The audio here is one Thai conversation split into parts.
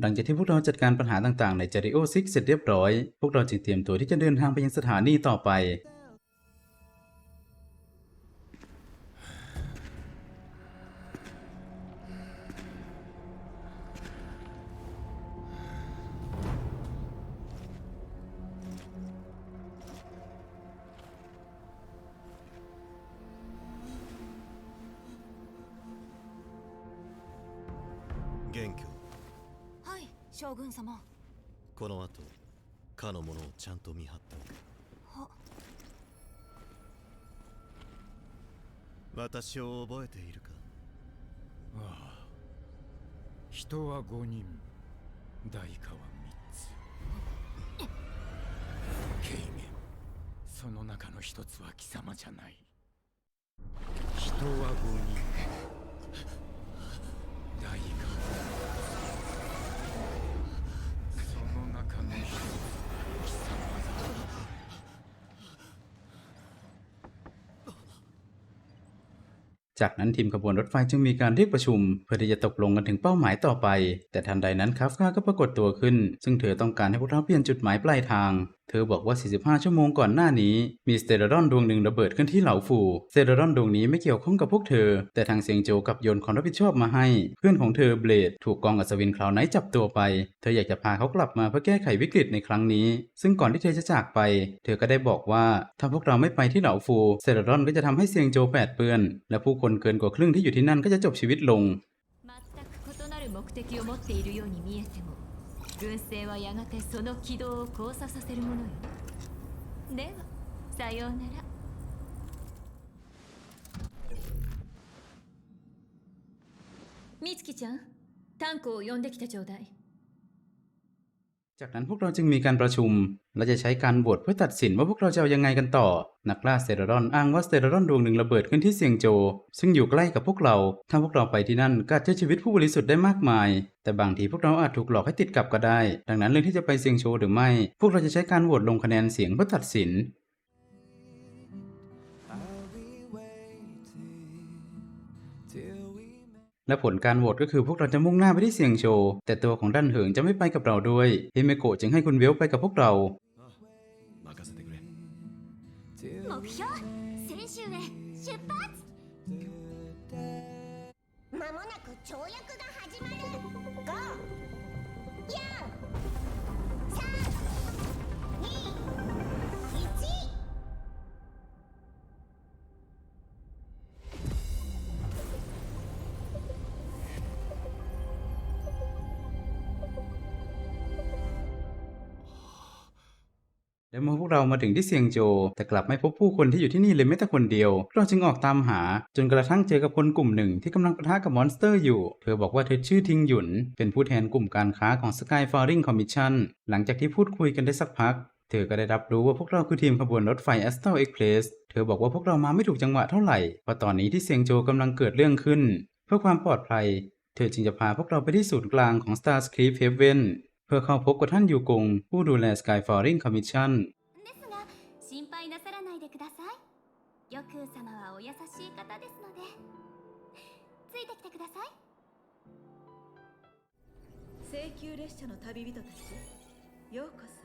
หลังจากที่พวกเราจัดการปัญหาต่างๆในจริโอซิกเสร็จเรียบร้อย พวกเราจึงเตรียมตัวที่จะเดินทางไปยังสถานีต่อไป Genku. 将軍様。この後かの者をちゃんと見張っておけは。私を覚えているか？ああ。人は5人。代価は3つ。軽減その中の一つは貴様じゃない。人は5人 จากนั้นทีมขบวนรถไฟจึงมีการเรียกประชุม เพื่อที่จะตกลงกันถึงเป้าหมายต่อไป แต่ทันใดนั้นคาฟกาก็ปรากฏตัวขึ้น ซึ่งเธอต้องการให้พวกเราเปลี่ยนจุดหมายปลายทางเธอบอกว่า 45 ชั่วโมงก่อนหน้านี้ มีสเตอรอนดวงหนึ่งระเบิดขึ้นที่เหลาฟูสเตอรอนดวงนี้ไม่เกี่ยวข้องกับพวกเธอ แต่ทางเซียงโจกับโยนความรับผิดชอบมาให้ เพื่อนของเธอเบลดถูกกองอัศวินคลาวไนจับตัวไป เธออยากจะพาเขากลับมาเพื่อแก้ไขวิกฤตในครั้งนี้ ซึ่งก่อนที่เธอจะจากไป เธอก็ได้บอกว่าถ้าพวกเราไม่ไปที่เหลาฟูเซรารอนก็จะทำให้เซียงโจแปดเปื้อน และผู้คนเกินกว่าครึ่งที่อยู่ที่นั่นก็จะจบชีวิตลง 軍勢はやがてその軌道を交差させるものよ。ではさようなら。美月ちゃんタンクを呼んできてちょうだい。 จากนั้นพวกเราจึงมีการประชุม และจะใช้การบวชเพื่อตัดสินว่าพวกเราจะเอายังไงกันต่อ นักล่าสเตรารอนอ้างว่าสเตรารอนดวงหนึ่งระเบิดขึ้นที่เซียงโจ ซึ่งอยู่ใกล้กับพวกเรา ถ้าพวกเราไปที่นั่นก็อาจจะชีวิตผู้บริสุทธิ์ได้มากมาย แต่บางทีพวกเราอาจถูกหลอกให้ติดกับก็ได้ ดังนั้นเรื่องที่จะไปเซียงโจหรือไม่ พวกเราจะใช้การโหวตลงคะแนนเสียงเพื่อตัดสิน และผลการโหวตก็คือพวกเราจะมุ่งหน้าไปที่เสียงโชว์แต่ตัวของดันเหิงจะไม่ไปกับเราด้วยเฮเมโกะจึงให้คุณเวลไปกับพวกเราม และเมื่อพวกเรามาถึงที่เซียงโจ แต่กลับไม่พบผู้คนที่อยู่ที่นี่เลยแม้แต่คนเดียว เราจึงออกตามหา จนกระทั่งเจอกับคนกลุ่มหนึ่งที่กำลังปะทะกับมอนสเตอร์อยู่ เธอบอกว่าเธอชื่อทิงหยุน เป็นผู้แทนกลุ่มการค้าของ Sky Faring Commission หลังจากที่พูดคุยกันได้สักพัก เธอก็ได้รับรู้ว่าพวกเราคือทีมขบวนรถไฟ Astral Express เธอบอกว่าพวกเรามาไม่ถูกจังหวะเท่าไหร่เพราะตอนนี้ที่เซียงโจวกำลังเกิดเรื่องขึ้น เพื่อความปลอดภัย เธอจึงจะพาพวกเราไปที่ศูนย์กลางของ Starscream Haven เพื่อเข้าพบกับท่านยูกง ผู้ดูแล Sky Faring Commission ですが心配なさらないでください玉空様はお優しい方ですのでついてきてください請求列車の旅人たちようこそ เ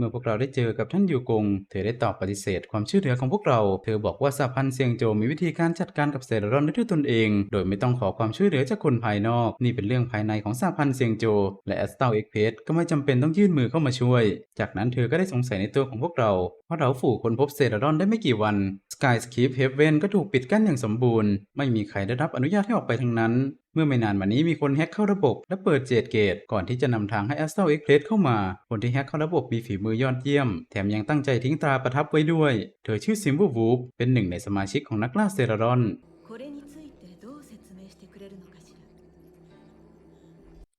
มื่อพวกเราได้เจอกับท่านยูกง เธอได้ตอบปฏิเสธความช่วยเหลือของพวกเรา เธอบอกว่าสหพันธ์เซียงโจมีวิธีการจัดการกับเซรารอนได้ด้วยตนเอง โดยไม่ต้องขอความช่วยเหลือจากคนภายนอก นี่เป็นเรื่องภายในของสหพันธ์เซียงโจ และแอสตัลเอ็กเพสก็ไม่จำเป็นต้องยื่นมือเข้ามาช่วย จากนั้นเธอก็ได้สงสัยในตัวของพวกเราเพราะเราฝูคนพบเซรารอนได้ไม่กี่วัน Sky Skip Haven ก็ถูกปิดกั้นอย่างสมบูรณ์ ไม่มีใครได้รับอนุญาตให้ออกไปทั้งนั้น เมื่อไม่นานมานี้มีคนแฮ็กเข้าระบบและเปิดเจดเกต ก่อนที่จะนำทางให้ Astral Express เข้ามา คนที่แฮ็กเข้าระบบมีฝีมือยอดเยี่ยม แถมยังตั้งใจทิ้งตราประทับไว้ด้วย เธอชื่อซิมบูวูฟเป็นหนึ่งในสมาชิกของนักล่าเซรารอน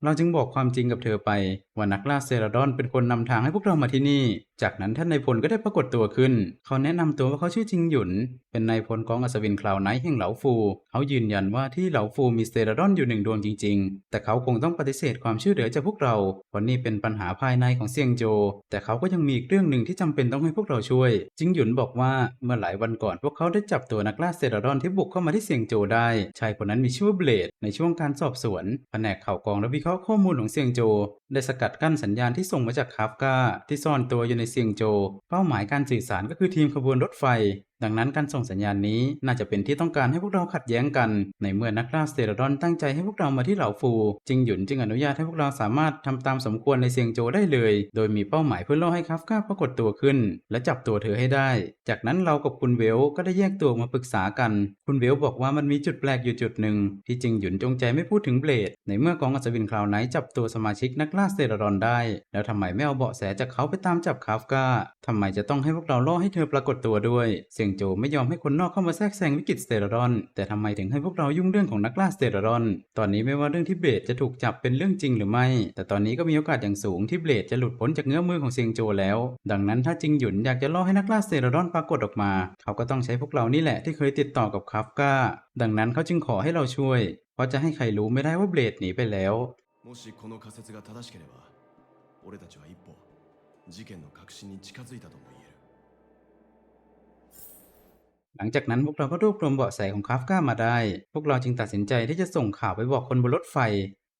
เราจึงบอกความจริงกับเธอไป ว่านักล่าเซราดอนเป็นคนนำทางให้พวกเรามาที่นี่ จากนั้นท่านนายพลก็ได้ปรากฏตัวขึ้น เขาแนะนำตัวว่าเขาชื่อจิงหยุน เป็นนายพลกองอัศวินคลาวไนท์แห่งเหลาฟู เขายืนยันว่าที่เหลาฟูมีเซราดอนอยู่หนึ่งดวงจริง ๆ แต่เขาคงต้องปฏิเสธความช่วยเหลือจากพวกเราเพราะนี่เป็นปัญหาภายในของเซียงโจ แต่เขาก็ยังมีอีกเรื่องหนึ่งที่จำเป็นต้องให้พวกเราช่วย จิงหยุนบอกว่าเมื่อหลายวันก่อนพวกเขาได้จับตัวนักล่าเซราดอนที่บุกเข้ามาที่เซียงโจได้ ชายคนนั้นมีชื่อว่าเบลด ในช่วงการสอบสวนแผนกข่าวกองและวิเคราะห์ราะข้อมูลของเซียงโจ ได้สกัดกั้นสัญญาณที่ส่งมาจากคาฟกาที่ซ่อนตัวอยู่ในเซียงโจ เป้าหมายการสื่อสารก็คือทีมขบวนรถไฟ ดังนั้นการส่งสัญญาณนี้น่าจะเป็นที่ต้องการให้พวกเราขัดแย้งกัน ในเมื่อนักล่าสเตรดอนตั้งใจให้พวกเรามาที่เหล่าฟูจิงหยุนจึงอนุญาตให้พวกเราสามารถทำตามสมควรในเซียงโจได้เลย โดยมีเป้าหมายเพื่อล่อให้คาฟกาปรากฏตัวขึ้น และจับตัวเธอให้ได้ จากนั้นเรากับคุณเวลก็ได้แยกตัวมาปรึกษากัน คุณเวลบอกว่ามันมีจุดแปลกอยู่จุดหนึ่งที่จิงหยุนจงใจไม่พูดถึงเบลด ในเมื่อกองอัศวินคลาวไหนจับตัวสมาชิกนักล่าสเตรดอนได้ แล้วทำไมไม่เอาเบาะแสจากเขาไปตามจับคาฟกาทำไมจะต้องให้พวกเราล่อให้เธอปรากฏตัวด้วยเซียงโจไม่ยอมให้คนนอกเข้ามาแทรกแซงวิกฤตสเตรดอน แต่ทำไมถึงให้พวกเรายุ่งเรื่องของนักล่าสเตรดอน ตอนนี้ไม่ว่าเรื่องที่เบลดจะถูกจับเป็นเรื่องจริงหรือไม่ แต่ตอนนี้ก็มีโอกาสอย่างสูงที่เบลดจะหลุดพ้นจากเงื้อมือของเซียงโจแล้ว ดังนั้นถ้าจิงหยุนอยากจะล่อให้นักล่าสเตรดอนปรากฏออกมา เขาก็ต้องใช้พวกเรานี่แหละที่เคยติดต่อกับคาฟกาดังนั้นเขาจึงขอให้เราช่วย เพราะจะให้ใครรู้ไม่ได้ว่าเบลดหนีไปแล้ว もしこの仮説が正しければ俺たちは一歩事件の核心に近づいたとも言える る หลังจากนั้นพวกเราก็รวบรวมเบาะแสของคาฟกามาได้ พวกเราจึงตัดสินใจที่จะส่งข่าวไปบอกคนบนรถไฟ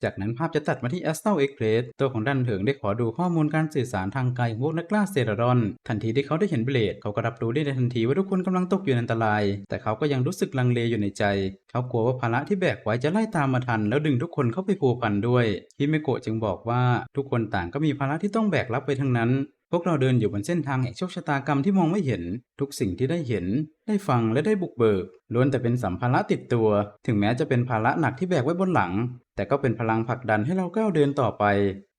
จากนั้นภาพจะตัดมาที่แอสตัลเอ็กเพรสตัวของดันเถิงได้ขอดูข้อมูลการสื่อสารทางไกลของพวกนักล่าเซรารอน ทันทีที่เขาได้เห็นเบลดเขาก็รับรู้ได้ในทันทีว่าทุกคนกำลังตกอยู่ในอันตราย แต่เขาก็ยังรู้สึกลังเลอยู่ในใจ เขากลัวว่าภาระที่แบกไว้จะไล่ตามมาทัน แล้วดึงทุกคนเข้าไปพัวพันด้วยฮิเมโกะจึงบอกว่าทุกคนต่างก็มีภาระที่ต้องแบกรับไปทั้งนั้น พวกเราเดินอยู่บนเส้นทางแห่งโชคชะตากรรมที่มองไม่เห็น ทุกสิ่งที่ได้เห็น ได้ฟังและได้บุกเบิกล้วนแต่เป็นสัมภาระติดตัว ถึงแม้จะเป็นภาระหนักที่แบกไว้บนหลัง แต่ก็เป็นพลังผลักดันให้เราก้าวเดินต่อไป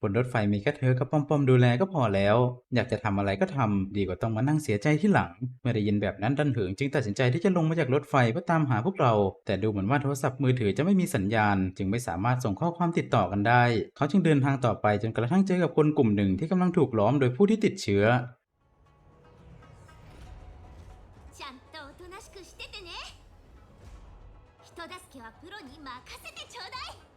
บนรถไฟมีแค่เธอกับปอมปอมดูแลก็พอแล้ว อยากจะทำอะไรก็ทำดีกว่าต้องมานั่งเสียใจที่หลัง เมื่อได้ยินแบบนั้นดันเถิงจึงตัดสินใจที่จะลงมาจากรถไฟเพื่อตามหาพวกเรา แต่ดูเหมือนว่าโทรศัพท์มือถือจะไม่มีสัญญาณ จึงไม่สามารถส่งข้อความติดต่อกันได้ เขาจึงเดินทางต่อไปจนกระทั่งเจอกับคนกลุ่มหนึ่งที่กำลังถูกล้อมโดยผู้ที่ติดเชื้อ ちゃんとおとなしくしててね人助けはプロに任せてちょうだい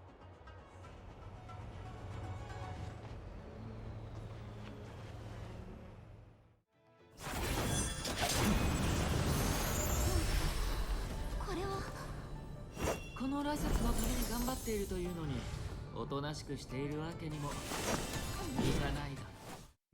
っているというのにおとなしくしているわけにもいかないだ。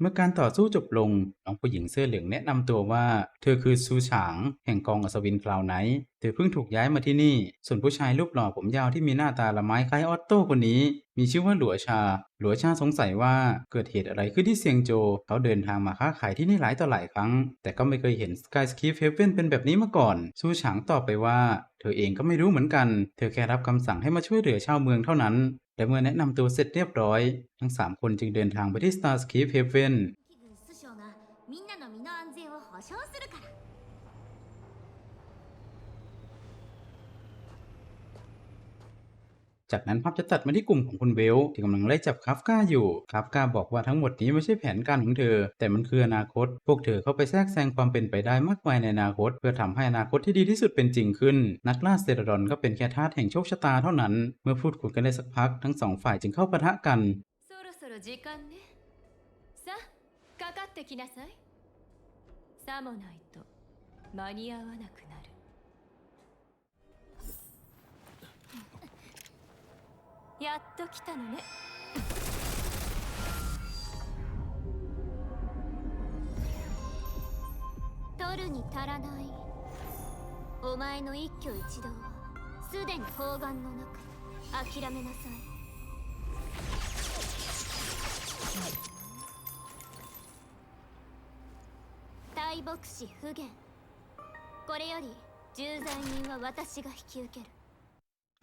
เมื่อการต่อสู้จบลง น้องผู้หญิงเสื้อเหลืองแนะนำตัวว่า เธอคือซูฉางแห่งกองอัศวินคลาวไนท์เธอเพิ่งถูกย้ายมาที่นี่ ส่วนผู้ชายรูปหล่อผมยาวที่มีหน้าตาละไม้คล้ายออตโต้คนนี้ มีชื่อว่าหลัวชา หลัวชาสงสัยว่าเกิดเหตุอะไรขึ้นที่เซียงโจ เขาเดินทางมาค้าขายที่นี่หลายต่อหลายครั้ง แต่ก็ไม่เคยเห็นสกายสกีเฮเว่นเป็นแบบนี้มาก่อน ซูฉางตอบไปว่า เธอเองก็ไม่รู้เหมือนกัน เธอแค่รับคำสั่งให้มาช่วยเหลือชาวเมืองเท่านั้น แต่เมื่อแนะนำตัวเสร็จเรียบร้อย ทั้งสามคนจึงเดินทางไปที่ Starscape Haven 気分師匠がみんなの身の安全を保証するから จากนั้นภาพจะตัดมาที่กลุ่มของคุณเวลที่กำลังไล่จับคาฟกาอยู่ คาฟกาบอกว่าทั้งหมดนี้ไม่ใช่แผนการของเธอ แต่มันคืออนาคต พวกเธอเข้าไปแทรกแซงความเป็นไปได้มากมายในอนาคต เพื่อทำให้อนาคตที่ดีที่สุดเป็นจริงขึ้น นักล่าเซรดอนก็เป็นแค่ทาสแห่งโชคชะตาเท่านั้น เมื่อพูดคุยกันได้สักพัก ทั้งสองฝ่ายจึงเข้าปะทะกัน そろそろ時間ねさあかかってきなさいさもないと間に合わなくなる る。やっと来たのね。取るに足らない。お前の一挙一動はすでに砲丸の中諦めなさい。大牧師不言これより重罪人は私が引き受ける。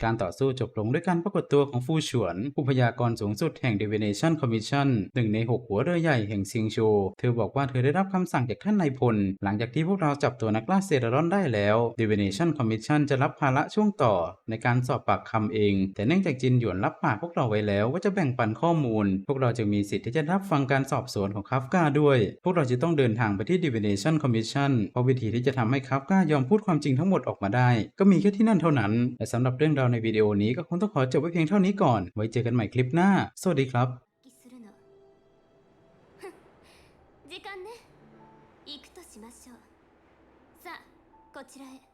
การต่อสู้จบลงด้วยการปรากฏตัวของฟูฉวน ผู้พยากรณ์สูงสุดแห่ง Divination Commission หนึ่งในหกหัวเรือใหญ่แห่งซิงโช เธอบอกว่าเธอได้รับคำสั่งจากท่านนายพล หลังจากที่พวกเราจับตัวนักล่าเซรารอนได้แล้ว Divination Commission จะรับภาระช่วงต่อ ในการสอบปากคำเอง แต่เนื่องจากจินหยวนรับปากพวกเราไว้แล้วว่าจะแบ่งปันข้อมูล พวกเราจึงมีสิทธิ์ที่จะรับฟังการสอบสวนของคาฟกาด้วย พวกเราจะต้องเดินทางไปที่ Divination Commission เพราะวิธีที่จะทำให้คาฟกายอมพูดความจริงทั้งหมดออกมาได้ ก็มีแค่ที่นั่นเท่านั้น และสำหรับเรื่องราวในวิดีโอนี้ก็คงต้องขอจบไว้เพียงเท่านี้ก่อน ไว้เจอกันใหม่คลิปหน้า สวัสดีครับ 復帰するのふん時間ね行くとしましょうさあこちらへ